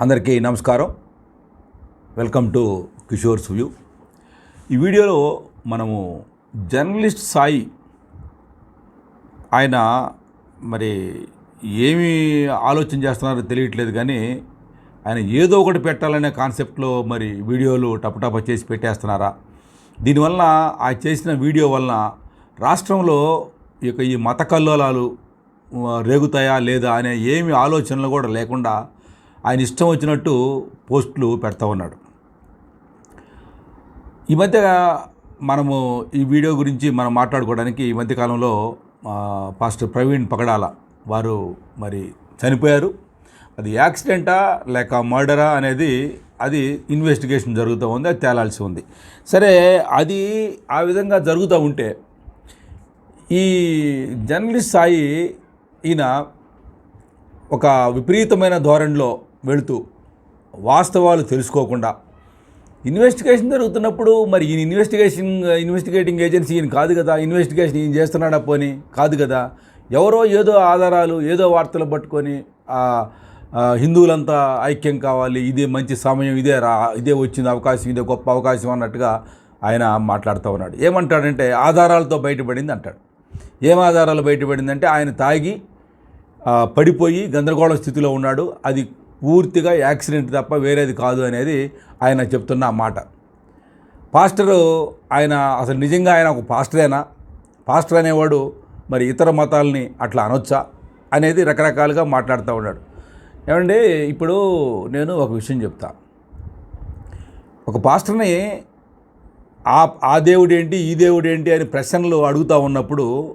అందరికీ నమస్కారం. Welcome to Kishore view ఈ వీడియోలో మనము జర్నలిస్ట్ సాయి ఆయన మరి ఏమి ఆలోచన చేస్తున్నారో తెలియట్లేదు కానీ ఆయన ఏదో ఒకటి పెట్టాలనే కాన్సెప్ట్లో మరి వీడియోలు టపటప చేసి పెట్టేస్తున్నారా? దీనివల్ల ఆ చేసిన వీడియో వలన రాష్ట్రంలో ఈ యొక్క ఈ మత కల్లోలాలు రేగుతాయా లేదా అనే ఏమి ఆలోచనలు కూడా లేకుండా ఆయన ఇష్టం వచ్చినట్టు పోస్టులు పెడతా ఉన్నాడు. ఈ మధ్య మనము ఈ వీడియో గురించి మనం మాట్లాడుకోవడానికి ఈ మధ్యకాలంలో పాస్టర్ ప్రవీణ్ పగడాల వారు మరి చనిపోయారు. అది యాక్సిడెంటా లేక మర్డరా అనేది అది ఇన్వెస్టిగేషన్ జరుగుతూ ఉంది అది తేలాల్సి ఉంది. సరే అది ఆ విధంగా జరుగుతూ ఉంటే ఈ జర్నలిస్ట్ సాయి ఈయన ఒక విపరీతమైన ధోరణిలో వెళుతూ వాస్తవాలు తెలుసుకోకుండా. ఇన్వెస్టిగేషన్ జరుగుతున్నప్పుడు మరి ఈయన ఇన్వెస్టిగేషన్ ఇన్వెస్టిగేటింగ్ ఏజెన్సీ ఈయన కాదు కదా? ఇన్వెస్టిగేషన్ ఈయన చేస్తున్నాడా పోని? కాదు కదా? ఎవరో ఏదో ఆధారాలు ఏదో వార్తలు పట్టుకొని హిందువులంతా ఐక్యం కావాలి ఇదే మంచి సమయం ఇదే రా ఇదే వచ్చింది అవకాశం ఇదే గొప్ప అవకాశం అన్నట్టుగా ఆయన మాట్లాడుతూ ఉన్నాడు. ఏమంటాడంటే ఆధారాలతో బయటపడింది అంటాడు. ఏం ఆధారాలు బయటపడిందంటే ఆయన తాగి పడిపోయి గందరగోళ స్థితిలో ఉన్నాడు. అది పూర్తిగా యాక్సిడెంట్ తప్ప వేరేది కాదు అనేది ఆయన చెప్తున్న మాట. పాస్టరు ఆయన అసలు నిజంగా ఆయన ఒక పాస్టరేనా? పాస్టర్ అనేవాడు మరి ఇతర మతాలని అట్లా అనొచ్చా? అనేది రకరకాలుగా మాట్లాడుతూ ఉన్నాడు. ఏమండి ఇప్పుడు నేను ఒక విషయం చెప్తా. ఒక పాస్టర్ని ఆ ఆ దేవుడేంటి ఈ దేవుడేంటి అని ప్రశ్నలు అడుగుతూ ఉన్నప్పుడు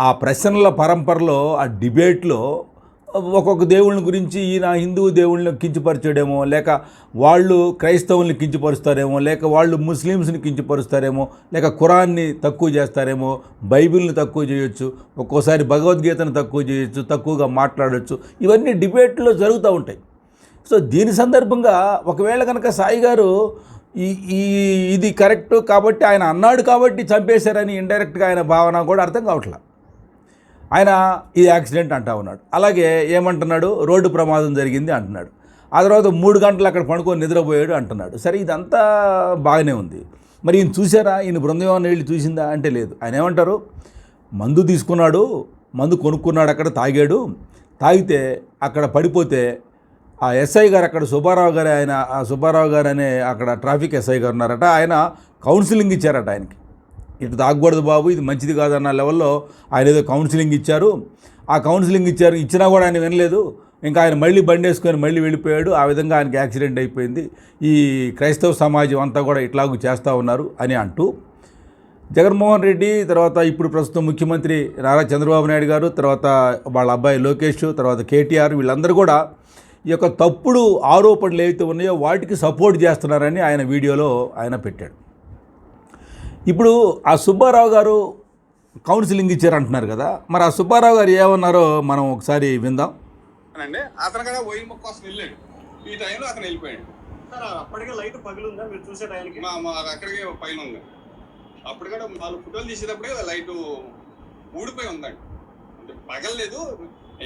ఆ ప్రశ్నల పరంపరలో ఆ డిబేట్లో ఒక్కొక్క దేవుళ్ళని గురించి ఈయన హిందూ దేవుళ్ళని కించపరచడేమో లేక వాళ్ళు క్రైస్తవుల్ని కించపరుస్తారేమో లేక వాళ్ళు ముస్లిమ్స్ని కించపరుస్తారేమో లేక ఖురాన్ని తక్కువ చేస్తారేమో బైబిల్ని తక్కువ చేయొచ్చు ఒక్కోసారి భగవద్గీతను తక్కువ చేయొచ్చు తక్కువగా మాట్లాడొచ్చు ఇవన్నీ డిబేట్లో జరుగుతూ ఉంటాయి. సో దీని సందర్భంగా ఒకవేళ కనుక సాయి గారు ఈ ఈ ఇది కరెక్ట్ కాబట్టి ఆయన అన్నాడు కాబట్టి చంపేశారని ఇండైరెక్ట్గా ఆయన భావన కూడా అర్థం కావట్లేదు ఆయన ఇది యాక్సిడెంట్ అంటా ఉన్నాడు. అలాగే ఏమంటున్నాడు? రోడ్డు ప్రమాదం జరిగింది అంటున్నాడు. ఆ తర్వాత మూడు గంటలు అక్కడ పడుకొని నిద్రపోయాడు అంటున్నాడు. సరే ఇదంతా బాగానే ఉంది. మరి ఈయన చూసారా ఈయన బృందం వెళ్ళి చూసిందా? అంటే లేదు. ఆయన ఏమంటారు? మందు తీసుకున్నాడు మందు కొనుక్కున్నాడు అక్కడ తాగాడు. తాగితే అక్కడ పడిపోతే ఆ ఎస్ఐ గారు అక్కడ సుబ్బారావు గారు ఆయన ఆ సుబ్బారావు గారు అనే అక్కడ ట్రాఫిక్ ఎస్ఐ గారు ఉన్నారట. ఆయన కౌన్సిలింగ్ ఇచ్చారట ఆయనకి. ఇటు తాగకూడదు బాబు ఇది మంచిది కాదన్న లెవెల్లో ఆయన ఏదో కౌన్సిలింగ్ ఇచ్చారు. ఆ కౌన్సిలింగ్ ఇచ్చారు ఇచ్చినా కూడా ఆయన వినలేదు. ఇంకా ఆయన మళ్ళీ బండి వేసుకొని మళ్ళీ వెళ్ళిపోయాడు. ఆ విధంగా ఆయనకి యాక్సిడెంట్ అయిపోయింది. ఈ క్రైస్తవ సమాజం అంతా కూడా ఇట్లాగూ చేస్తూ ఉన్నారు అని అంటూ జగన్మోహన్ రెడ్డి తర్వాత ఇప్పుడు ప్రస్తుతం ముఖ్యమంత్రి నారా చంద్రబాబు నాయుడు గారు తర్వాత వాళ్ళ అబ్బాయి లోకేష్ తర్వాత కేటీఆర్ వీళ్ళందరూ కూడా ఈ యొక్క తప్పుడు ఆరోపణలు ఏవైతే ఉన్నాయో వాటికి సపోర్ట్ చేస్తున్నారని ఆయన వీడియోలో ఆయన పెట్టాడు. ఇప్పుడు ఆ సుబ్బారావు గారు కౌన్సిలింగ్ ఇచ్చారంటున్నారు కదా మరి ఆ సుబ్బారావు గారు ఏమన్నారో మనం ఒకసారి విందాం. అండి అతను కదా ఓయిల్ మొక్క కోసం వెళ్ళాడు. ఈ టైంలో అతను వెళ్ళిపోయాడు. సార్ అప్పటికే లైట్ పగిలిందా? మీరు చూసే టైంకి. మా మా అక్కడికి పైన ఉంది. అప్పుడు కూడా వాళ్ళు ఫోటోలు తీసేటప్పుడే లైట్ ఊడిపోయి ఉందండి. అంటే పగలలేదు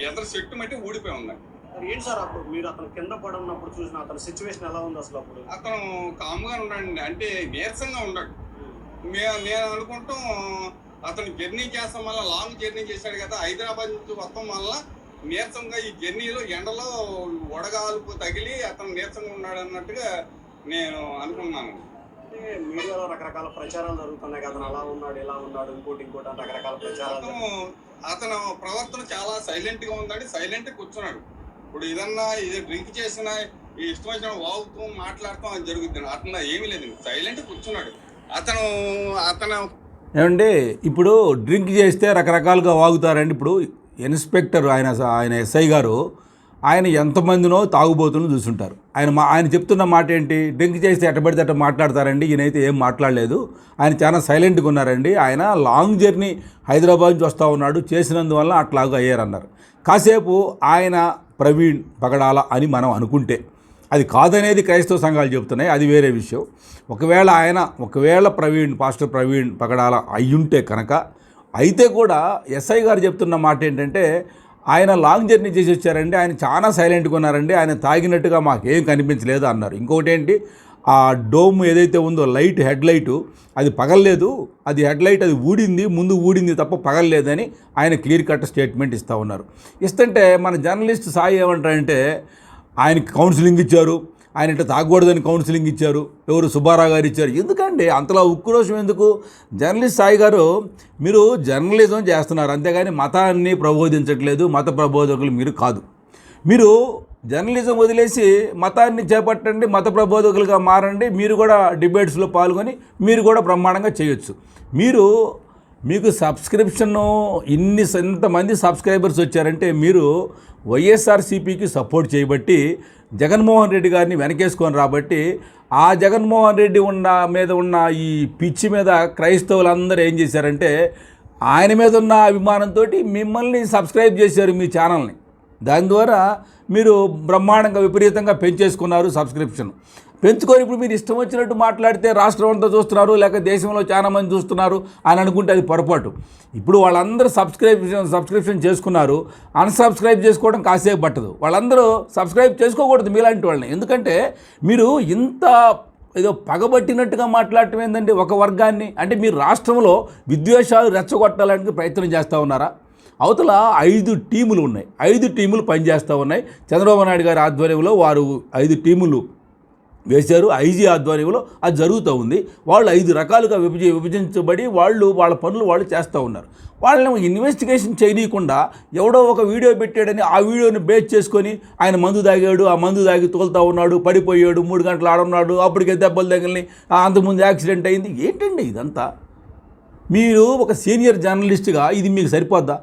ఎదర చెట్టు మట్టి ఊడిపోయి ఉందండి. మరి ఏంటి సార్ అప్పుడు? మీరు అతను కింద పడి ఉన్నప్పుడు చూసిన అతని సిచ్యువేషన్ ఎలా ఉంది అసలు అప్పుడు? అతను కామ్గా ఉన్నాడండి అంటే నీరసంగా ఉన్నాడు మే నేను అనుకుంటాం అతను జర్నీ చేస్తాం వల్ల లాంగ్ జర్నీ చేశాడు కదా హైదరాబాద్ నుంచి వస్తాం వల్ల నీరసంగా ఈ జర్నీలో ఎండలో వడగాలుపు తగిలి అతను నీరసంగా ఉన్నాడు అన్నట్టుగా నేను అనుకున్నాను. మీడియాలో రకరకాల ప్రచారాలు జరుగుతున్నాయి కదా అతను అలా ఉన్నాడు ఇలా ఉన్నాడు ఇంకోటి ఇంకోటి అని రకరకాల ప్రచారాలు అతను ప్రవర్తన చాలా సైలెంట్గా ఉందండి సైలెంట్ కూర్చున్నాడు. ఇప్పుడు ఏదన్నా ఇది డ్రింక్ చేసిన ఇష్టం వచ్చిన వాగుతూ మాట్లాడటం అది జరుగుతుంది అతను ఏమీ లేదు సైలెంట్ కూర్చున్నాడు. అతను అతను ఏమండి ఇప్పుడు డ్రింక్ చేస్తే రకరకాలుగా వాగుతారండి. ఇప్పుడు ఇన్స్పెక్టర్ ఆయన ఆయన ఎస్ఐ గారు ఆయన ఎంతమందినో తాగుబోతులను చూసుంటారు ఆయన మా ఆయన చెప్తున్న మాట ఏంటి? డ్రింక్ చేస్తే ఎట్టబడితే అట్ట మాట్లాడతారండి. ఈయనైతే ఏం మాట్లాడలేదు. ఆయన చాలా సైలెంట్గా ఉన్నారండి. ఆయన లాంగ్ జర్నీ హైదరాబాద్ నుంచి వస్తూ ఉన్నాడు. చేసినందువల్ల అట్లాగా అయ్యారన్నారు. కాసేపు ఆయన ప్రవీణ్ పగడాల అని మనం అనుకుంటే అది కాదనేది క్రైస్తవ సంఘాలు చెబుతున్నాయి. అది వేరే విషయం. ఒకవేళ ఆయన ఒకవేళ ప్రవీణ్ పాస్టర్ ప్రవీణ్ పగడాల అయ్యుంటే కనుక అయితే కూడా ఎస్ఐ గారు చెప్తున్న మాట ఏంటంటే ఆయన లాంగ్ జర్నీ చేసి వచ్చారండి ఆయన చాలా సైలెంట్గా ఉన్నారండి ఆయన తాగినట్టుగా మాకేం కనిపించలేదు అన్నారు. ఇంకొకటి ఏంటి ఆ డోమ్ ఏదైతే ఉందో లైట్ హెడ్ లైటు అది పగలలేదు. అది హెడ్ లైట్ అది ఊడింది ముందు ఊడింది తప్ప పగలలేదని ఆయన క్లియర్ కట్ స్టేట్మెంట్ ఇస్తూ ఉన్నారు. ఇస్తుంటే మన జర్నలిస్ట్ సాయి ఏమంటారంటే ఆయనకి కౌన్సిలింగ్ ఇచ్చారు. ఆయన ఇట్లా తాగకూడదని కౌన్సిలింగ్ ఇచ్చారు. ఎవరు సుబ్బారావు గారు ఇచ్చారు. ఎందుకండి? అంతలా ఉక్రోషం ఎందుకు? జర్నలిస్ట్ సాయి గారు మీరు జర్నలిజం చేస్తున్నారు. అంతేగాని మతాన్ని ప్రబోధించట్లేదు. మత ప్రబోధకులు మీరు కాదు. మీరు జర్నలిజం వదిలేసి మతాన్ని చేపట్టండి మత ప్రబోధకులుగా మారండి. మీరు కూడా డిబేట్స్లో పాల్గొని మీరు కూడా బ్రహ్మాండంగా చేయొచ్చు. మీరు మీకు సబ్స్క్రిప్షన్ ఇన్ని ఇంతమంది సబ్స్క్రైబర్స్ వచ్చారంటే మీరు వైఎస్ఆర్సీపీకి సపోర్ట్ చేయబట్టి జగన్మోహన్ రెడ్డి గారిని వెనకేసుకొని రాబట్టి ఆ జగన్మోహన్ రెడ్డి ఉన్న మీద ఉన్న ఈ పిచ్చి మీద క్రైస్తవులందరూ ఏం చేశారంటే ఆయన మీద ఉన్న అభిమానంతో మిమ్మల్ని సబ్స్క్రైబ్ చేశారు మీ ఛానల్ని. దాని ద్వారా మీరు బ్రహ్మాండంగా విపరీతంగా పెంచేసుకున్నారు సబ్స్క్రిప్షన్. పెంచుకొని ఇప్పుడు మీరు ఇష్టం వచ్చినట్టు మాట్లాడితే రాష్ట్రం అంతా చూస్తున్నారు లేక దేశంలో చాలా మంది చూస్తున్నారు అని అనుకుంటే అది పొరపాటు. ఇప్పుడు వాళ్ళందరూ సబ్స్క్రిప్షన్ సబ్స్క్రిప్షన్ చేసుకున్నారు అన్సబ్స్క్రైబ్ చేసుకోవడం కాసేపు పట్టదు. వాళ్ళందరూ సబ్స్క్రైబ్ చేసుకోకూడదు మీలాంటి వాళ్ళని. ఎందుకంటే మీరు ఇంత ఏదో పగబట్టినట్టుగా మాట్లాడటం ఏంటంటే ఒక వర్గాన్ని? అంటే మీరు రాష్ట్రంలో విద్వేషాలు రెచ్చగొట్టాలని ప్రయత్నం చేస్తూ ఉన్నారా? అవతల ఐదు టీములు ఉన్నాయి. ఐదు టీములు పనిచేస్తూ ఉన్నాయి. చంద్రబాబు నాయుడు గారి ఆధ్వర్యంలో వారు ఐదు టీములు వేశారు. ఐజీ ఆధ్వర్యంలో అది జరుగుతూ ఉంది. వాళ్ళు ఐదు రకాలుగా విభజ విభజించబడి వాళ్ళు వాళ్ళ పనులు వాళ్ళు చేస్తూ ఉన్నారు. వాళ్ళని ఇన్వెస్టిగేషన్ చేయనీయకుండా ఎవడో ఒక వీడియో పెట్టాడని ఆ వీడియోని బేస్ చేసుకొని ఆయన మందు తాగాడు ఆ మందు తాగి తోలుతా ఉన్నాడు పడిపోయాడు మూడు గంటలు ఆడున్నాడు అప్పటికే దెబ్బలు తగిలిని అంతకుముందు యాక్సిడెంట్ అయింది. ఏంటండి ఇదంతా? మీరు ఒక సీనియర్ జర్నలిస్ట్గా ఇది మీకు సరిపోద్దా?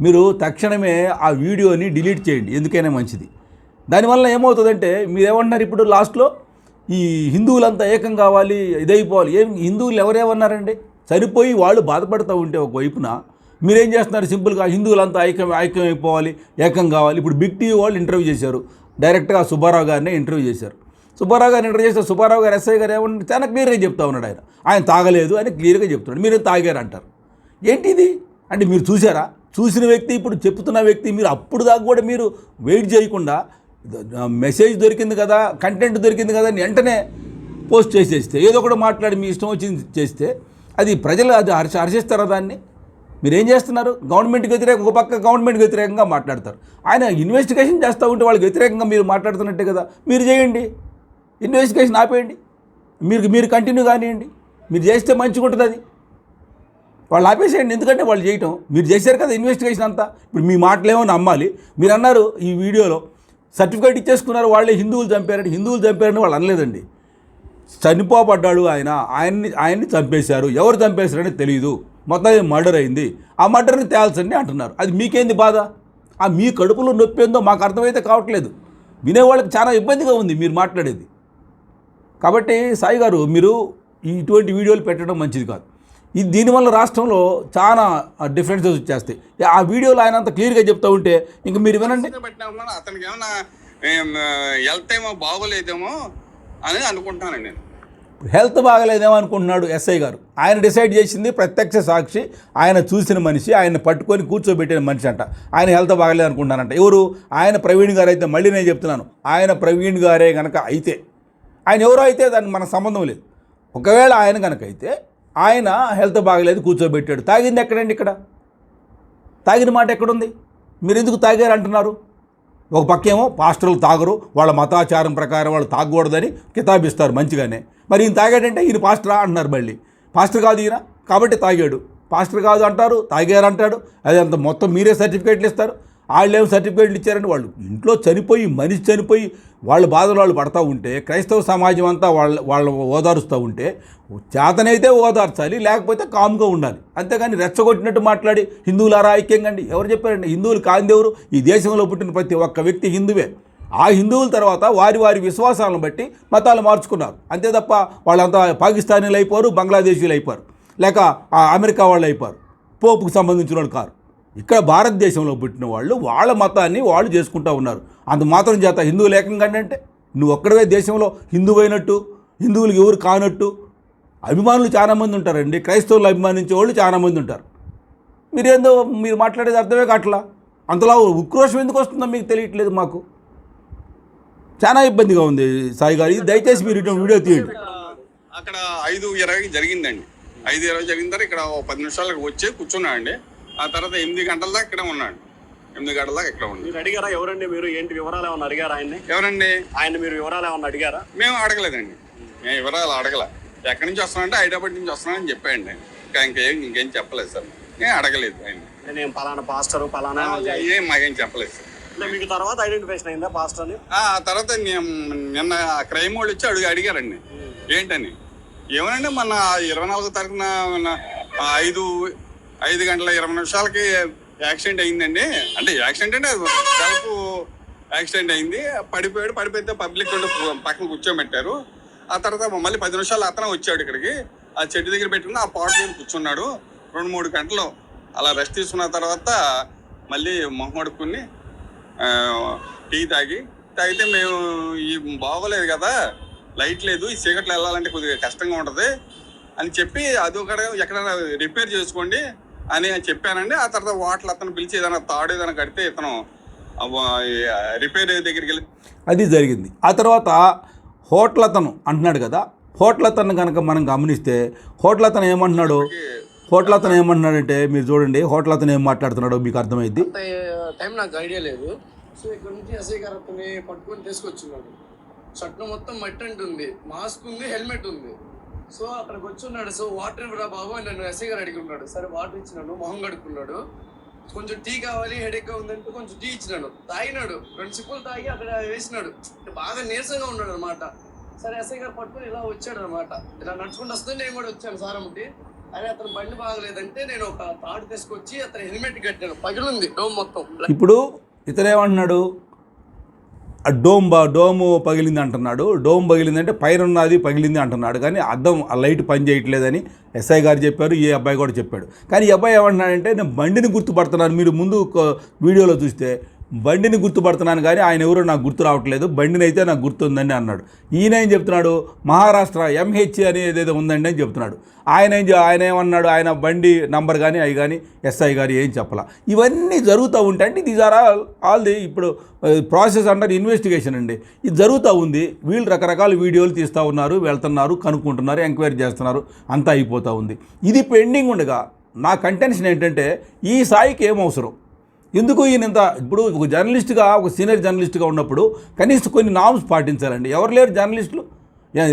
మీరు తక్షణమే ఆ వీడియోని డిలీట్ చేయండి. ఎందుకైనా మంచిది. దానివల్ల ఏమవుతుందంటే మీరు ఏమంటున్నారు ఇప్పుడు లాస్ట్లో ఈ హిందువులంతా ఏకం కావాలి ఇదైపోవాలి. ఏం హిందువులు ఎవరేమన్నారండి? సరిపోయి వాళ్ళు బాధపడుతూ ఉంటే ఒక వైపున మీరేం చేస్తున్నారు? సింపుల్గా హిందువులంతా ఐక్యం ఐక్యం అయిపోవాలి ఏకం కావాలి. ఇప్పుడు బిగ్ టీవీ వాళ్ళు ఇంటర్వ్యూ చేశారు. డైరెక్ట్గా సుబ్బారావు గారిని ఇంటర్వ్యూ చేశారు. సుబ్బారావు గారిని ఇంటర్వ్యూ చేస్తే సుబ్బారావు గారు ఎస్ఐ గారు ఏమన్నా చాలా క్లియర్గా చెప్తా ఉన్నాడు ఆయన. ఆయన తాగలేదు అని క్లియర్గా చెప్తున్నాడు. మీరు తాగారు అంటారు. ఏంటిది? అంటే మీరు చూసారా చూసిన వ్యక్తి ఇప్పుడు చెప్తున్న వ్యక్తి మీరు అప్పుడు దాకా కూడా మీరు వెయిట్ చేయకుండా మెసేజ్ దొరికింది కదా కంటెంట్ దొరికింది కదా అని వెంటనే పోస్ట్ చేసేస్తే ఏదో ఒకటి మాట్లాడి మీ ఇష్టం వచ్చింది చేస్తే అది ప్రజలు అది హర్ష హర్షిస్తారా దాన్ని? మీరేం చేస్తున్నారు? గవర్నమెంట్కి వ్యతిరేకంగా ఒక పక్క గవర్నమెంట్కి వ్యతిరేకంగా మాట్లాడతారు. ఆయన ఇన్వెస్టిగేషన్ చేస్తూ ఉంటే వాళ్ళకి వ్యతిరేకంగా మీరు మాట్లాడుతున్నట్టే కదా. మీరు చేయండి. ఇన్వెస్టిగేషన్ ఆపేయండి. మీరు మీరు కంటిన్యూ కానివ్వండి. మీరు చేస్తే మంచిగా ఉంటుంది అది. వాళ్ళు ఆపేసేయండి. ఎందుకంటే వాళ్ళు చేయటం. మీరు చేశారు కదా ఇన్వెస్టిగేషన్ అంతా. ఇప్పుడు మీ మాటలేమో నమ్మాలి. మీరు అన్నారు ఈ వీడియోలో సర్టిఫికేట్ ఇచ్చేసుకున్నారు వాళ్ళే హిందువులు చంపారని హిందువులు చంపారని వాళ్ళు అనలేదండి. చనిపోబడ్డాడు ఆయన ఆయన్ని ఆయన్ని చంపేశారు. ఎవరు చంపేశారని తెలియదు మొత్తం మర్డర్ అయింది. ఆ మర్డర్ని తేల్చండి అంటున్నారు. అది మీకేంది బాధ? ఆ మీ కడుపులో నొప్పి ఏందో మాకు అర్థమైతే కావట్లేదు. వినేవాళ్ళకి చాలా ఇబ్బందిగా ఉంది మీరు మాట్లాడేది. కాబట్టి సాయి గారు మీరు ఇటువంటి వీడియోలు పెట్టడం మంచిది కాదు. ఇది దీనివల్ల రాష్ట్రంలో చాలా డిఫరెన్సెస్ వచ్చేస్తాయి. ఆ వీడియోలో ఆయన అంత క్లియర్గా చెప్తూ ఉంటే ఇంక మీరు వినండి. అతనికి ఏమన్నా ఏమో బాగోలేదేమో అని అనుకుంటానండి నేను. హెల్త్ బాగలేదేమో అనుకుంటున్నాడు ఎస్ఐ గారు. ఆయన డిసైడ్ చేసింది ప్రత్యక్ష సాక్షి ఆయన చూసిన మనిషి ఆయన పట్టుకొని కూర్చోబెట్టిన మనిషి అంట. ఆయన హెల్త్ బాగలేదు అనుకుంటానంట ఎవరు? ఆయన ప్రవీణ్ గారు అయితే మళ్ళీ నేను చెప్తున్నాను. ఆయన ప్రవీణ్ గారే కనుక అయితే ఆయన ఎవరో అయితే దానికి మన సంబంధం లేదు. ఒకవేళ ఆయన కనుక అయితే ఆయన హెల్త్ బాగలేదు కూర్చోబెట్టాడు. తాగింది ఎక్కడండి ఇక్కడ? తాగిన మాట ఎక్కడుంది? మీరు ఎందుకు తాగారు అంటున్నారు? ఒక పక్కేమో పాస్టర్లు తాగరు వాళ్ళ మతాచారం ప్రకారం వాళ్ళు తాగకూడదని కితాబిస్తారు మంచిగానే. మరి ఈయన తాగాడంటే ఈయన పాస్టరా అంటున్నారు మళ్ళీ. పాస్టర్ కాదు ఈయన కాబట్టి తాగాడు. పాస్టర్ కాదు అంటారు తాగారు అంటాడు. అదే అంత మొత్తం మీరే సర్టిఫికేట్లు ఇస్తారు. వాళ్ళు ఏం సర్టిఫికేట్లు ఇచ్చారని వాళ్ళు ఇంట్లో చనిపోయి మనిషి చనిపోయి వాళ్ళ బాధలు వాళ్ళు పడతా ఉంటే క్రైస్తవ సమాజం అంతా వాళ్ళ వాళ్ళ ఓదారుస్తూ ఉంటే చేతనైతే ఓదార్చాలి లేకపోతే కామ్గా ఉండాలి. అంతేగాని రెచ్చగొట్టినట్టు మాట్లాడి హిందువులారా ఐక్యంగా అండి ఎవరు చెప్పారండి హిందువులు కాందేవరు ఈ దేశంలో పుట్టిన ప్రతి ఒక్క వ్యక్తి హిందువే. ఆ హిందువుల తర్వాత వారి వారి విశ్వాసాలను బట్టి మతాలు మార్చుకున్నారు. అంతే తప్ప వాళ్ళంతా పాకిస్తానీలు అయిపోరు బంగ్లాదేశీలు అయిపోరు లేక ఆ అమెరికా వాళ్ళు అయిపోరు పోపుకు సంబంధించిన వాళ్ళు కారు. ఇక్కడ భారతదేశంలో పుట్టిన వాళ్ళు వాళ్ళ మతాన్ని వాళ్ళు చేసుకుంటూ ఉన్నారు. అంత మాత్రం చేత హిందువులు ఏకంగా అంటే నువ్వు ఒక్కడవే దేశంలో హిందువు అయినట్టు హిందువులకు ఎవరు కానట్టు. అభిమానులు చాలామంది ఉంటారండి. క్రైస్తవులు అభిమానించే వాళ్ళు చాలామంది ఉంటారు. మీరేందో మీరు మాట్లాడేది అర్థమే కావట్లా? అంతలా ఉక్రోషం ఎందుకు వస్తుందో మీకు తెలియట్లేదు మాకు. చాలా ఇబ్బందిగా ఉంది సాయి గారు. ఇది దయచేసి మీరు వీడియో తీయండి. అక్కడ ఐదు ఇరవై జరిగిందండి. ఐదు ఇరవై జరిగిన తర్వాత ఇక్కడ పది నిమిషాలకు వచ్చి కూర్చున్నాడు అండి ఆ తర్వాత ఎనిమిది గంటల దాకా ఇక్కడ ఉన్నాడు. ఎనిమిది గంటల దాకా ఇక్కడ ఉన్నాడు. మీరు అడిగారా ఎవరండి మీరు? ఏంటి వివరాలు ఏమన్నా అడిగారా ఆయన్ని? ఎవరండి? ఆయన మీరు వివరాలు ఏమన్నా అడిగారా? మేము అడగలేదండి. మేము వివరాలు అడగల. ఎక్కడి నుంచి వస్తున్నానంటే హైదరాబాద్ నుంచి వస్తున్నానని చెప్పాయండి ఇంకా ఇంకేం ఇంకేం చెప్పలేదు సార్. నేను అడగలేదు ఆయన నేను పలానా పాస్టర్ పలానా ఏం మాకేం చెప్పలేదు సార్. అంటే మీకు తర్వాత ఐడెంటిఫికేషన్ అయిందా పాస్టర్ అని ఆ తర్వాత నేను- నిన్న క్రైమ్ వాళ్ళు వచ్చి అడిగి అడిగారండి. ఏంటని? ఏమనండి మొన్న ఇరవై నాలుగో తారీఖున ఐదు ఐదు గంటల ఇరవై నిమిషాలకి యాక్సిడెంట్ అయిందండి. అంటే యాక్సిడెంట్ అంటే అది సెల్ఫ్ యాక్సిడెంట్ అయింది. పడిపోయాడు పడిపోతే పబ్లిక్ పక్కన కూర్చోబెట్టారు. ఆ తర్వాత మళ్ళీ పది నిమిషాలు అతనే వచ్చాడు ఇక్కడికి. ఆ చెట్టు దగ్గర పెట్టుకుని ఆ పాట మీద కూర్చున్నాడు. రెండు మూడు గంటలు అలా రెస్ట్ తీసుకున్న తర్వాత మళ్ళీ మొహం అడుక్కుని టీ తాగి తాగితే మేము ఈ బాగోలేదు కదా లైట్ లేదు ఈ చీకట్లో వెళ్ళాలంటే కొద్దిగా కష్టంగా ఉంటుంది అని చెప్పి అది ఒక ఎక్కడైనా రిపేర్ చేసుకోండి. అని చెప్పానండి. ఆ తర్వాత వాటర్ అతను పిలిచి ఏదైనా తాడు ఏదైనా కడితే ఇతను రిపేర్ దగ్గరికి వెళ్ళి అది జరిగింది. ఆ తర్వాత హోటల్ అతను అంటున్నాడు కదా హోటల్ అతను కనుక మనం గమనిస్తే హోటల్ అతను ఏమంటున్నాడు? హోటల్ అతను ఏమంటున్నాడంటే మీరు చూడండి హోటల్ అతను ఏం మాట్లాడుతున్నాడో మీకు అర్థమైంది టైం నాకు ఐడియా లేదు. సో ఇక్కడ నుంచి ఎస్ఐ గారు అతన్ని పట్టుకొని తీసుకొచ్చున్నాడు. షర్ట్ మొత్తం మట్టి అంటుంది. మాస్క్ ఉంది హెల్మెట్ ఉంది. సో అక్కడికి వచ్చున్నాడు. సో వాటర్ ఇవ్వరా బాబు అని నన్ను ఎస్ఐ గారు అడిగి ఉన్నాడు సరే వాటర్ ఇచ్చినాడు మొహం కడుక్కున్నాడు. కొంచెం టీ కావాలి హెడేక్ ఉందంటే కొంచెం టీ ఇచ్చినాడు తాగినాడు. రెండు సిప్పులు తాగి అక్కడ వేసినాడు. బాగా నీరసంగా ఉన్నాడు అనమాట సరే ఎస్ఐ గారు పట్టుకొని ఇలా వచ్చాడు అనమాట ఇలా నడుచుకుంటూ వస్తే నేను కూడా వచ్చాను సారమ్మటి అని అతను బండి బాగలేదంటే నేను ఒక తాడు తీసుకొచ్చి అతను హెల్మెట్ కట్టాను. పగిలింది డోమ్ మొత్తం. ఇప్పుడు ఇతరేమంటున్నాడు డోమ్ బా డోము పగిలింది అంటున్నాడు. డోమ్ పగిలిందంటే పైన ఉన్నది పగిలింది అంటున్నాడు. కానీ అద్దం ఆ లైట్ పని చేయట్లేదని ఎస్ఐ గారు చెప్పారు ఈ అబ్బాయి కూడా చెప్పాడు. కానీ ఈ అబ్బాయి ఏమంటున్నాడంటే నేను బండిని గుర్తుపడుతున్నాను. మీరు ముందు ఒక వీడియోలో చూస్తే బండిని గుర్తుపడుతున్నాను కానీ ఆయన ఎవరో నాకు గుర్తు రావట్లేదు. బండిని అయితే నాకు గుర్తుందని అన్నాడు. ఈయన ఏం చెప్తున్నాడు? మహారాష్ట్ర ఎంహెచ్ అని ఏదేదో ఉందండి అని చెప్తున్నాడు. ఆయన ఏం ఆయన ఏమన్నాడు? ఆయన బండి నంబర్ కానీ అవి కానీ ఎస్ఐ కానీ ఏం చెప్పాల. ఇవన్నీ జరుగుతూ ఉంటాయి అంటే these are all all the ఇప్పుడు ప్రాసెస్ అండర్ ఇన్వెస్టిగేషన్ అండి. ఇది జరుగుతూ ఉంది. వీళ్ళు రకరకాల వీడియోలు తీస్తూ ఉన్నారు వెళ్తున్నారు కనుక్కుంటున్నారు ఎంక్వైరీ చేస్తున్నారు అంతా అయిపోతూ ఉంది. ఇది పెండింగ్ ఉండగా నా కంటెన్షన్ ఏంటంటే ఈ సాయికి ఏం అవసరం? ఎందుకు ఈయన ఇంత ఇప్పుడు ఒక జర్నలిస్ట్గా ఒక సీనియర్ జర్నలిస్ట్గా ఉన్నప్పుడు కనీసం కొన్ని నామ్స్ పాటించాలండి. ఎవరు లేరు జర్నలిస్టులు?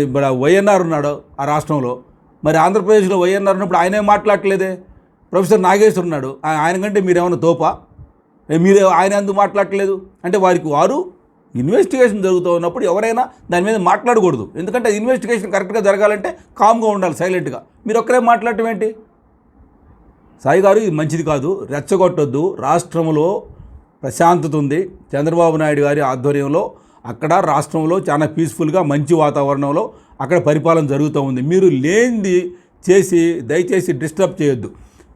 ఇప్పుడు వైఎన్ఆర్ ఉన్నాడు ఆ రాష్ట్రంలో. మరి ఆంధ్రప్రదేశ్లో వైఎన్ఆర్ ఉన్నప్పుడు ఆయనే మాట్లాడట్లేదే? ప్రొఫెసర్ నాగేశ్వర్ ఉన్నాడు. ఆయన కంటే మీరేమైనా తోపా? మీరు ఆయన ఎందుకు మాట్లాడట్లేదు? అంటే వారికి వారు ఇన్వెస్టిగేషన్ జరుగుతూ ఉన్నప్పుడు ఎవరైనా దాని మీద మాట్లాడకూడదు. ఎందుకంటే ఇన్వెస్టిగేషన్ కరెక్ట్గా జరగాలంటే కామ్గా ఉండాలి సైలెంట్గా. మీరు ఒక్కరే మాట్లాడటం ఏంటి? సాయి గారు ఇది మంచిది కాదు. రెచ్చగొట్టొద్దు. రాష్ట్రంలో ప్రశాంతత ఉంది. చంద్రబాబు నాయుడు గారి ఆధ్వర్యంలో అక్కడ రాష్ట్రంలో చాలా పీస్ఫుల్గా మంచి వాతావరణంలో అక్కడ పరిపాలన జరుగుతూ ఉంది. మీరు లేనిది చేసి దయచేసి డిస్టర్బ్ చేయొద్దు.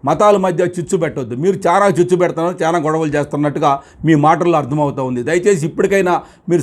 మతాల మధ్య చిచ్చు పెట్టొద్దు. మీరు చాలా చిచ్చు పెడుతున్నారు చాలా గొడవలు చేస్తున్నట్టుగా మీ మాటల్లో అర్థమవుతూ ఉంది. దయచేసి ఇప్పటికైనా మీరు